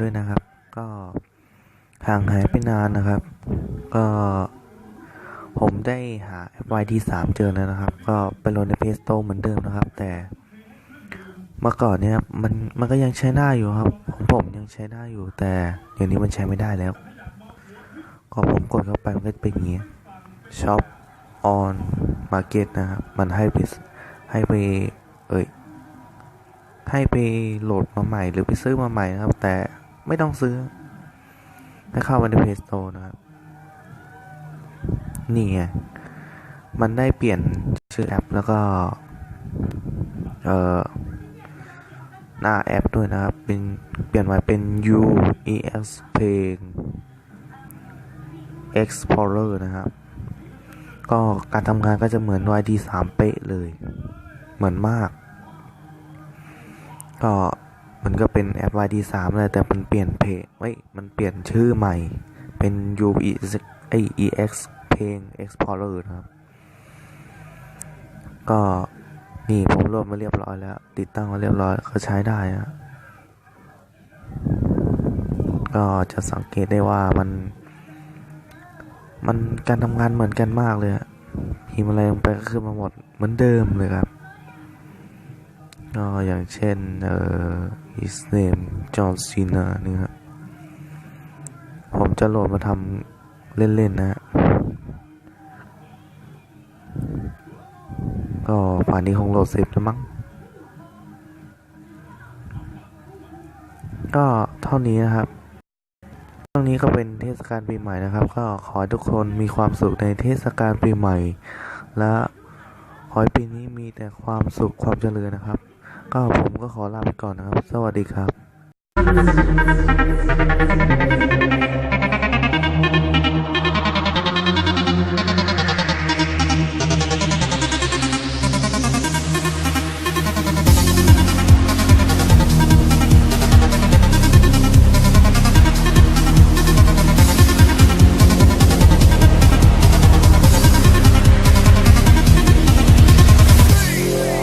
ด้วยนะครับ ก็ห่างหายไปนานนะครับ ก็ผมได้หาแอป YT3 เจอแล้วนะครับ ก็ไปโหลดใน Play Store เหมือนเดิมนะครับ แต่เมื่อก่อนเนี่ยมันมันก็ยังใช้ได้อยู่ครับของผมยังใช้ได้อยู่ แต่เดี๋ยวนี้มันใช้ไม่ได้แล้ว ก็ผมกดเข้าไปมันก็เป็นอย่างนี้ Shop on Market นะครับ มันให้ไปให้ไปเอ่ยให้ไปโหลดมาใหม่หรือไปซื้อมาใหม่นะครับ แต่ ไม่ต้องซื้อให้เข้ามาใน Play Store นะครับ นี่ไง มันได้เปลี่ยนชื่อแอปแล้วก็ เอ่อ หน้าแอปด้วยนะครับ เป็นเปลี่ยนมาเป็น U E X Play Explorer นะครับ ก็การทำงานก็จะเหมือน YD 3 เป๊ะเลย เหมือนมาก ก็ มันก็เป็นแอป YD 3เลยแต่มันเปลี่ยนเพจไว้มันเปลี่ยนชื่อใหม่ เป็น U E X ไอ E X Play Explorer นะครับ ก็นี่ผมโหลดมาเรียบร้อยแล้ว ติดตั้งมาเรียบร้อยก็ใช้ได้นะก็จะสังเกตได้ว่ามัน มันการทำงานเหมือนกันมากเลยอะพิมพ์อะไรลงไปก็ขึ้นมาหมดเหมือนเดิมเลยครับก็อย่างเช่น เอ่อ his name John Cena นี่ครับผมจะโหลดมาทำเล่น ๆ นะฮะก็ป่านนี้คงโหลดเสร็จแล้วมั้ง ก็เท่านี้นะครับช่วงนี้ก็เป็นเทศกาลปีใหม่นะครับ ก็ขอให้ทุกคนมีความสุขในเทศกาลปีใหม่ และขอให้ปีนี้มีแต่ความสุขความเจริญนะครับ ก็ผมก็ขอลาไปก่อนนะครับ สวัสดีครับ